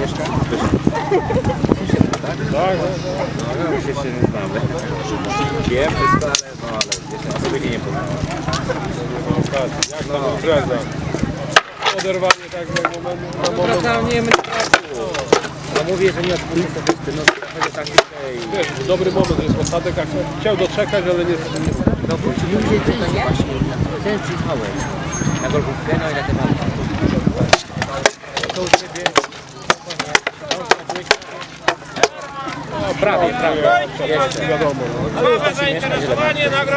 Jeszcze? Tak, tak. No, jeszcze nie znamy. Wiem, wszystko, ale no, ale jeszcze osobiście nie poznałem. Jak to impreza? Oderwanie tak jak moment. No wracamy No mówię, że nie odpuszczę sobie, no trochę tak i... Wiesz, dobry moment, jest ostatek, jak chciał doczekać, ale nie, nie No wróci ludzie tutaj właśnie, ten przyjechałem. Na golfówkę, no i na temat. To u Ciebie... No prawie, prawie. Wiadomo. No. Już zainteresowanie, nagroda!